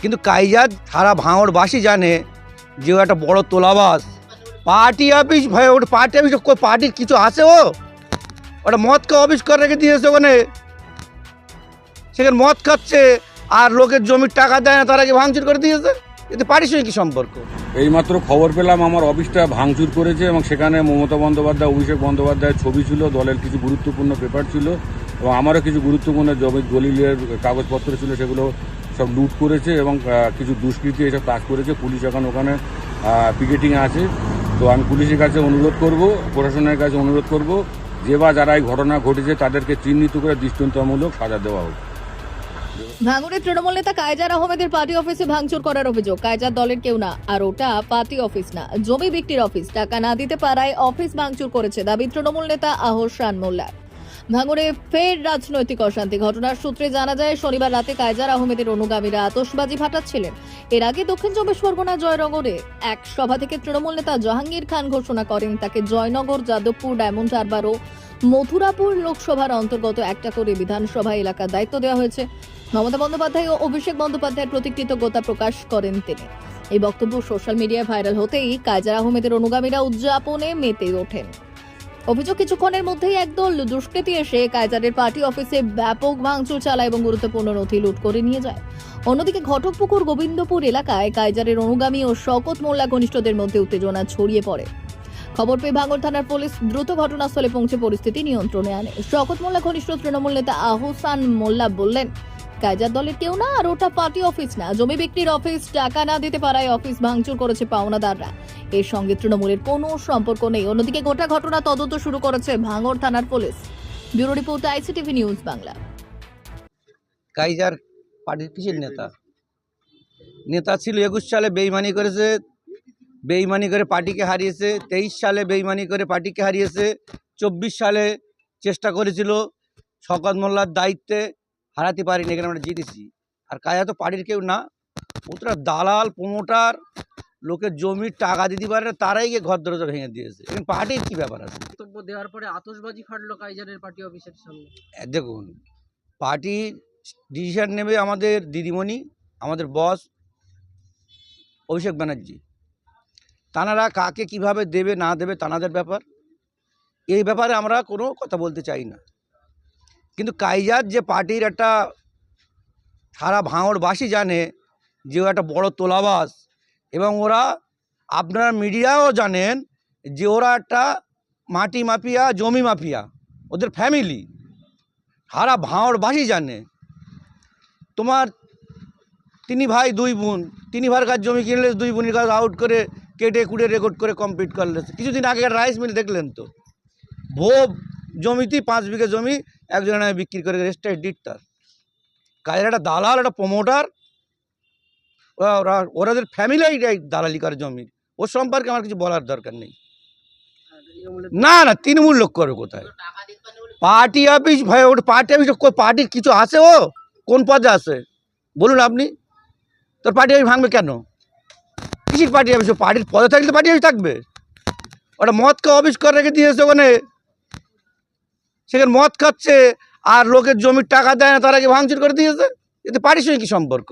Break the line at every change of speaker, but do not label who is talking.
কিন্তু কাইজাত সারা ভাঙড়বাসী জানে যে ও একটা বড় তোলাবাস। পার্টি অফিস ভাই ওটা পার্টি অফিস পার্টির কিছু আছে ও? ওটা মদ কা অফিস করে রেখে দিয়েছে ওখানে। সেখানে মদ খাচ্ছে আর লোকের জমির টাকা দেয় না, তারা কি ভাঙচুর করে দিয়েছে? এতে পার্টির সঙ্গে কি সম্পর্ক?
এইমাত্র খবর পেলাম আমার অফিসটা ভাঙচুর করেছে এবং সেখানে মমতা বন্দ্যোপাধ্যায়, অভিষেক বন্দ্যোপাধ্যায়ের ছবি ছিল, দলের কিছু গুরুত্বপূর্ণ পেপার ছিল। এবং আমারও কিছু গুরুত্বপূর্ণ জমি দলিলের কাগজপত্র ছিল, সেগুলো সব লুট করেছে এবং কিছু দুষ্কৃতী এসব কাজ করেছে। পুলিশ এখন ওখানে পিকেটিং আছে। তো আমি পুলিশের কাছে অনুরোধ করব, প্রশাসনের কাছে অনুরোধ করব, যে বা যারা এই ঘটনা ঘটেছে তাদেরকে চিহ্নিত করে দৃষ্টান্তমূলক সাজা দেওয়া হোক।
ভাঙড়ের তৃণমূল নেতা কায়জার আহমেদের পার্টি অফিসে ভাঙচুর করার অভিযোগ। কায়জার দলের কেউ না, আর ওটা পার্টি অফিস না, জমি বিক্রির অফিস। টাকা না দিতে পারায় অফিস ভাঙচুর করেছে দাবি তৃণমূল নেতা আহসান মোল্লার। ভাঙড়ে ফের রাজনৈতিক অশান্তি। ঘটনার সূত্রে জানা যায়, শনিবার রাতে কায়জার আহমেদের অনুগামীরা আতশবাজি ফাটাচ্ছিলেন। এর আগে দক্ষিণ চব্বিশ পরগনা জয়নগরে এক সভা থেকে তৃণমূল নেতা জাহাঙ্গীর খান ঘোষণা করেন, তাকে জয়নগর, যাদবপুর, ডায়মন্ড হারবার ও মথুরাপুর লোকসভার অন্তর্গত একটা করে বিধানসভা এলাকার দায়িত্ব দেওয়া হয়েছে। মমতা বন্দ্যোপাধ্যায় ও অভিষেক বন্দ্যোপাধ্যায়ের প্রতি কৃতজ্ঞতা প্রকাশ করেন তিনি। এই বক্তব্য সোশ্যাল মিডিয়ায় ভাইরাল হতেই কায়জার আহমেদের অনুগামীরা উদযাপনে মেতে ওঠেন। অভিযোগ কিছুক্ষণের মধ্যেই একদল দুষ্কৃতী এসে কায়জারের পার্টি অফিসে ব্যাপক ভাঙচুর চালায় এবং গুরুত্বপূর্ণ নথি লুট করে নিয়ে যায়। অন্যদিকে ঘটকপুকুর গোবিন্দপুর এলাকায় কায়জারের অনুগামী ও শকত মোল্লা ঘনিষ্ঠদের মধ্যে উত্তেজনা ছড়িয়ে পড়ে। খবর পেয়ে ভাঙড় থানার পুলিশ দ্রুত ঘটনাস্থলে পৌঁছে পরিস্থিতি নিয়ন্ত্রণে আনে। শকত মোল্লা ঘনিষ্ঠ তৃণমূল নেতা আহসান মোল্লা বললেন কায়জার দলের কেউ না, আর ওটা পার্টি অফিস না। জমি বিক্রির অফিস, টাকা না দিতে পারায় অফিস ভাঙচুর করেছে পাওনাদাররা। এর সঙ্গে তৃণমূলের কোনো সম্পর্ক নেই। অন্যদিকে গোটা ঘটনা তদন্ত শুরু করেছে ভাঙড় থানার police. Bureau report, ICTV news Bangla.
Kaiser পার্টির কিসের নেতা? নেতা ছিল, একুশ সালে বেইমানি করেছে, বেইমানি করে পার্টিকে হারিয়েছে, তেইশ সালে বেইমানি করে পার্টিকে হারিয়েছে, চব্বিশ সালে চেষ্টা করেছিল শকত মোল্লার দায়িত্বে হারাতে পারিনি এখানে আমরা জিতেছি। আর কাজা তো পার্টির কেউ না। ওটা দালাল প্রমোটার লোকের জমির টাকা দিতে পারে না, তারাই গিয়ে ঘর দরজা ভেঙে দিয়েছে। এখন পার্টির কী ব্যাপার আছে?
বক্তব্য দেওয়ার পরে আতশবাজি ফাটলো কাইজারের পার্টি অফিসের সামনে।
দেখুন পার্টি ডিসিশন নেবে আমাদের দিদিমণি আমাদের বস অভিষেক ব্যানার্জি। তানারা কাকে কীভাবে দেবে না দেবে তানাদের ব্যাপার। এই ব্যাপারে আমরা কোনো কথা বলতে চাই না। কিন্তু কাইজার যে পার্টির একটা সারা ভাঙড়বাসী জানে যে ও একটা বড় তোলাবাস এবং ওরা আপনারা মিডিয়াও জানেন যে ওরা একটা মাটি মাফিয়া, জমি মাফিয়া, ওদের ফ্যামিলি সারা ভাঁড়বাসী জানে। তোমার তিনি ভাই দুই বোন, তিনি ভাইয়ের কাজ জমি কিনলে দুই বোনের কাজ আউট করে কেটে কুটে রেকর্ড করে কমপ্লিট করলে কিছুদিন আগে রাইস মিল দেখলেন তো। ভো জমিতেই পাঁচ বিঘে জমি, একজনের নামে বিক্রি করে রেজিস্টার ডিট তার কাজের একটা দালাল, একটা প্রমোটার ওরা ওরা ওরাদের ফ্যামিলি দালালি করে জমির, ওর সম্পর্কে আমার কিছু বলার দরকার নেই। না না, তৃণমূল লোক করে কোথায়? পার্টি অফিস ভাই ওটা পার্টি অফিস পার্টির কিছু আছে ও? কোন পদে আছে? বলুন আপনি। তোর পার্টি অফিস ভাঙবে কেন? কিসির পার্টি অফিস পার্টির পদে থাকলে পার্টি অফিস থাকবে। ওটা মদ কা অফিস করে রেখে দিয়েছে ওখানে। সেখানে মদ খাচ্ছে আর লোকের জমির টাকা দেয় না, তারা কি ভাঙচুর করে দিয়েছে। এতে পারিশ্রমিক সম্পর্ক?